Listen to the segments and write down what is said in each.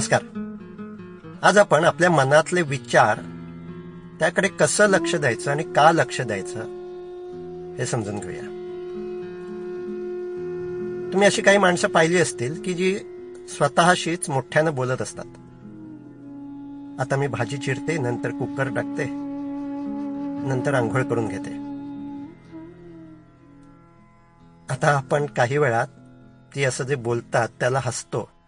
नमस्कार. आज आपण आपल्या मनातले विचार त्याकडे कसं लक्ष द्यायचं आणि का लक्ष द्यायचं हे समजून घेऊया. तुम्ही अशी काही माणसं पाहिली असतील की जी स्वतःशीच मोठ्यानं बोलत असतात. आता मी भाजी चिरते नंतर कुकर टाकते नंतर आंघोळ करून घेते. आता आपण काही वेळात ती असं जे बोलतात त्याला हसतो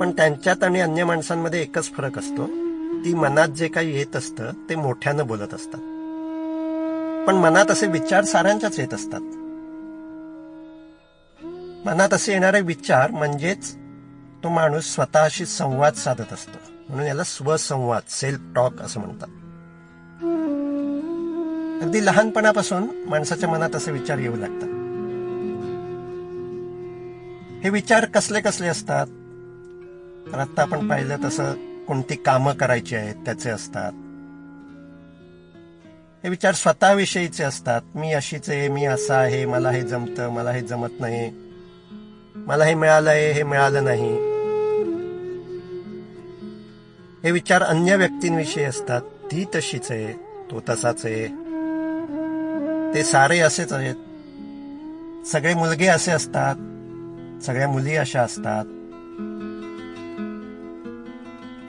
पण त्यांच्यात आणि अन्य माणसांमध्ये एकच फरक असतो. ती मनात जे काही येत असतं ते मोठ्यानं बोलत असतात. पण मनात असे विचार साऱ्यांच्याच येत असतात. मनात असे येणारे विचार म्हणजेच तो माणूस स्वतःशी संवाद साधत असतो. म्हणून याला स्वसंवाद सेल्फ टॉक असं म्हणतात. अगदी लहानपणापासून माणसाच्या मनात असे विचार येऊ लागतात. हे विचार कसले कसले असतात? तर आता आपण पाहिलं तसं कोणती कामं करायची आहेत त्याचे असतात. हे विचार स्वतःविषयीचे असतात. मी अशीच आहे मी असा आहे मला हे जमतं मला हे जमत नाही. मला हे मिळालंय हे मिळालं नाही. हे विचार अन्य व्यक्तींविषयी असतात. ती तशीच आहे तो तसाच आहे. ते सारे असेच आहेत. सगळे मुलगे असे असतात. सगळ्या मुली अशा असतात.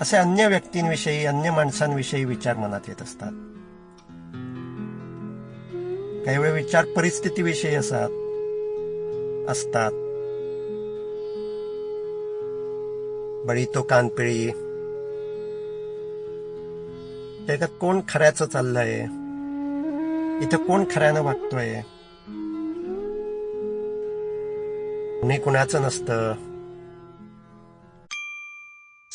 असे अन्य व्यक्तींविषयी अन्य माणसांविषयी विचार मनात येत असतात. काही वेळ विचार परिस्थितीविषयी असतात असतात. बळी तो कानपिळी. त्याच्यात कोण खऱ्याचं चाललंय? इथं कोण खऱ्यानं वागतोय? कुणी कुणाचं नसतं?